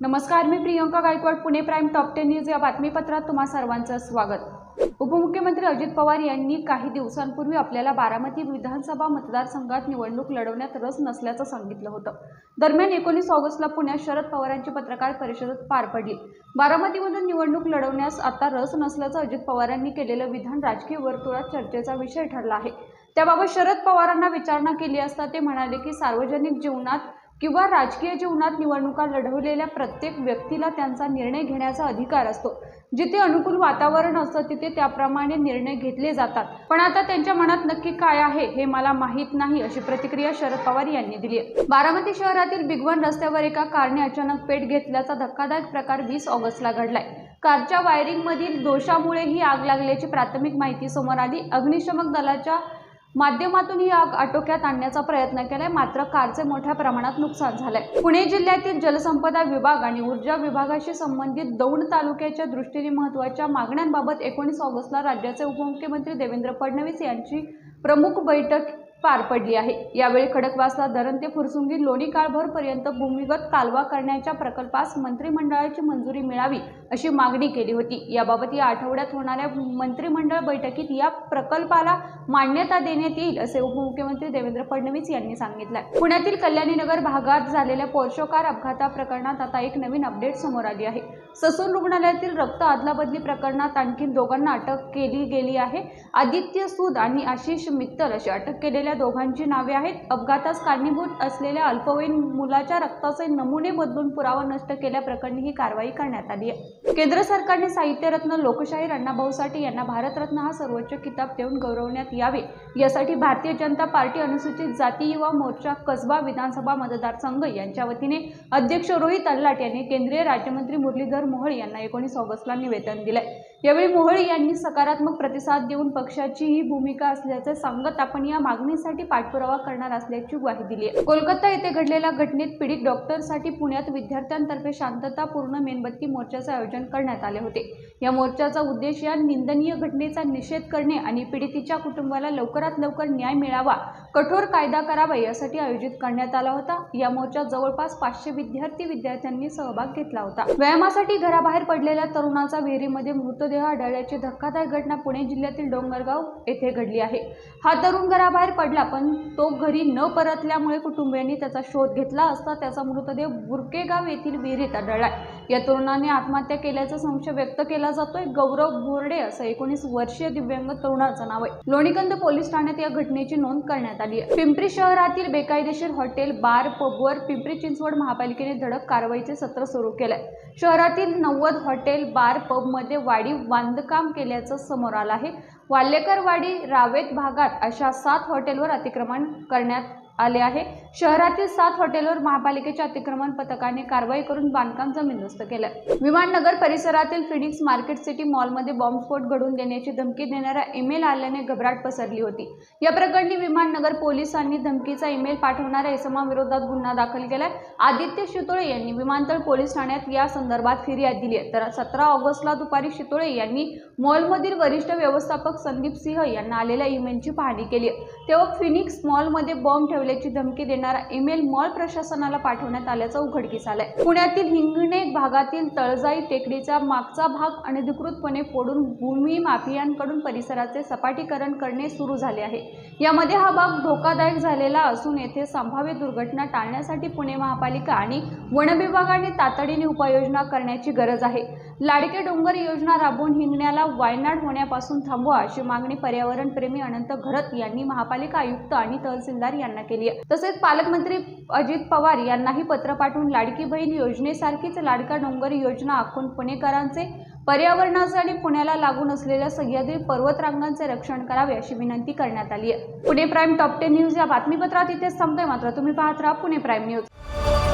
नमस्कार मी Priyanka Gaikwad Pune prime top ten news या बातमीपत्रात तुम्हा सर्वांचं स्वागत. उपमुख्यमंत्री अजित पवार यांनी काही दिवसांपूर्वी आपल्याला बारामती विधानसभा मतदारसंघात निवडणूक लढवण्यात रस नसल्याचं सांगितलं होतं. दरम्यान एकोणीस ऑगस्टला पुण्यात शरद पवारांची पत्रकार परिषद पार पडली. बारामतीमधून निवडणूक लढवण्यास आता रस नसल्याचं अजित पवारांनी केलेलं विधान राजकीय वर्तुळात चर्चेचा विषय ठरला आहे. त्याबाबत शरद पवारांना विचारणा केली असता ते म्हणाले की सार्वजनिक जीवनात किंवा राजकीय जीवनात निवडणुका लढवलेल्या प्रत्येक व्यक्तीला त्यांचा निर्णय घेण्याचा अधिकार असतो. जिथे अनुकूल वातावरण असतं तिथे त्याप्रमाणे निर्णय घेतले जातात. पण आता त्यांच्या मनात नक्की काय आहे हे मला माहीत नाही अशी प्रतिक्रिया शरद पवार यांनी दिली आहे. बारामती शहरातील बिगवन रस्त्यावर एका कारने अचानक पेट घेतल्याचा धक्कादायक प्रकार वीस ऑगस्टला घडलाय. कारच्या वायरिंगमधील दोषामुळे ही आग लागल्याची प्राथमिक माहिती समोर आली. अग्निशमक दलाच्या माध्यमातून ही आग आटोक्यात आणण्याचा प्रयत्न केलाय. मात्र कारचे मोठ्या प्रमाणात नुकसान झालंय. पुणे जिल्ह्यातील जलसंपदा विभाग आणि ऊर्जा विभागाशी संबंधित दौंड तालुक्याच्या दृष्टीने महत्त्वाच्या मागण्यांबाबत एकोणीस ऑगस्टला राज्याचे उपमुख्यमंत्री देवेंद्र फडणवीस यांची प्रमुख बैठक पार पडली आहे. यावेळी खडकवासला धरण ते फुरसुंगी लोणी काळभरपर्यंत भूमिगत कालवा करण्याच्या प्रकल्पास मंत्रिमंडळाची मंजुरी मिळावी अशी मागणी केली होती. याबाबत या आठवड्यात होणाऱ्या मंत्रिमंडळ बैठकीत या प्रकल्पाला मान्यता देण्यात येईल असे उपमुख्यमंत्री देवेंद्र फडणवीस यांनी सांगितलं पुण्यातील कल्याणीनगर भागात झालेल्या पोर्शोकार अपघाता प्रकरणात आता एक नवीन अपडेट समोर आली आहे. ससून रुग्णालयातील रक्त अदलाबदली प्रकरणात आणखी दोघांना अटक केली गेली आहे. आदित्य सूद आणि आशिष मित्तल अशी अटक केलेल्या दोघांची नावे आहेत. अपघातास कारणीभूत असलेल्या अल्पवयीन मुलाच्या रक्ताचे नमुने बदलून पुरावा नष्ट केल्याप्रकरणी ही कारवाई करण्यात आली आहे. केंद्र सरकारने साहित्यरत्न लोकशाहीर अण्णाभाऊ साठे यांना भारतरत्न हा सर्वोच्च किताब देऊन गौरवण्यात यावे. यासाठी भारतीय जनता पार्टी अनुसूचित जाती युवा मोर्चा कसबा विधानसभा मतदारसंघ यांच्या वतीने अध्यक्ष रोहित अल्लाट यांनी केंद्रीय राज्यमंत्री मुरलीधर मोहोळ यांना एकोणीस ऑगस्टला निवेदन दिलंय. यावेळी मोहोळ यांनी सकारात्मक प्रतिसाद देऊन पक्षाची ही भूमिका असल्याचे सांगत आपण या मागणीसाठी पाठपुरावा करणार असल्याची ग्वाही दिली. आहे कोलकाता येथे घडलेल्या घटनेत पीडित डॉक्टरसाठी पुण्यात विद्यार्थ्यांतर्फे शांततापूर्ण मेणबत्ती मोर्चाचे आयोजन करण्यात आले होते. या मोर्चाचा उद्देश या निंदनीय घटनेचा निषेध करणे आणि पीडितीच्या कुटुंबाला लवकरात लवकर न्याय मिळावा कठोर कायदा करावा यासाठी आयोजित करण्यात आला होता. या मोर्चात जवळपास पाचशे विद्यार्थी विद्यार्थ्यांनी सहभाग घेतला होता. व्यायामासाठी घराबाहेर पडलेल्या तरुणाचा विहिरीमध्ये मृतदेह आढळल्याची धक्कादायक घटना पुणे जिल्ह्यातील डोंगरगाव येथे घडली आहे. हा तरुण घराबाहेर पडला पण तो घरी न परतल्यामुळे कुटुंबियांनी त्याचा शोध घेतला असता त्याचा मृतदेह बुरकेगाव येथील विहिरीत आढळला या तरुणाने आत्महत्या केल्याचा संशय व्यक्त केला जातोय. गौरव बोर्डे असं एकोणीस वर्षीय दिव्यांग तरुणाचं नाव आहे. लोणीकंद पोलीस ठाण्यात या घटनेची नोंद करण्यात आली आहे. पिंपरी शहरातील बेकायदेशीर हॉटेल बार पबवर पिंपरी चिंचवड महापालिकेने धडक कारवाईचे सत्र सुरू केलंय. शहरातील नव्वद हॉटेल बार पबमध्ये वाढीव बांधकाम केल्याचं समोर आलं आहे. वाल्लेकरवाडी रावेत भागात अशा सात हॉटेलवर अतिक्रमण करण्यात आले आहे. शहरातील सात हॉटेलवर महापालिकेच्या अतिक्रमण पथकाने कारवाई करून बांधकाम जमीनदोस्त केलं विमाननगर परिसरातील फिनिक्स मार्केट सिटी मॉलमध्ये बॉम्बस्फोट घडवून देण्याची धमकी देणारा ईमेल आल्याने घबराट पसरली होती. या प्रकरणी विमाननगर पोलिसांनी धमकीचा ईमेल पाठवणाऱ्या इसमाविरोधात गुन्हा दाखल केलाय. आदित्य शितोळे यांनी विमानतळ पोलीस ठाण्यात या संदर्भात फिर्याद दिली आहे. तर सतरा ऑगस्टला दुपारी शितोळे यांनी मॉलमधील वरिष्ठ व्यवस्थापक संदीप सिंह यांना आलेल्या ईमेलची पाहणी केली आहे. तेव्हा फिनिक्स मॉलमध्ये बॉम्ब ठेवल्याची धमकी देणारा ईमेल मॉल प्रशासनाला पाठवण्यात आल्याचं उघडकीस आलंय. पुण्यातील हिंगणे भागातील तळजाई टेकडीचा मागचा भाग अनधिकृतपणे फोडून भूमी माफियांकडून परिसराचे सपाटीकरण करणे सुरू झाले आहे. यामध्ये हा भाग धोकादायक झालेला असून येथे संभाव्य दुर्घटना टाळण्यासाठी पुणे महापालिका आणि वनविभागाने तातडीने उपाययोजना करण्याची गरज आहे. लाडके डोंगर योजना राबवून हिंगण्याला वायनाड होण्यापासून थांबवा अशी मागणी पर्यावरणप्रेमी अनंत घरत यांनी महापालिका आयुक्त आणि तहसीलदार यांना केली आहे. तसेच पालकमंत्री अजित पवार यांनाही पत्र पाठवून लाडकी बहीण योजनेसारखीच लाडका डोंगर योजना आखून पुणेकरांचे पर्यावरणाचे आणि पुण्याला लागून असलेल्या सह्याद्री पर्वतरांगांचे रक्षण करावे अशी विनंती करण्यात आली आहे. Pune prime top ten news या बातमीपत्रात इथेच संपते मात्र तुम्ही पाहत राहा पुणे प्राईम न्यूज.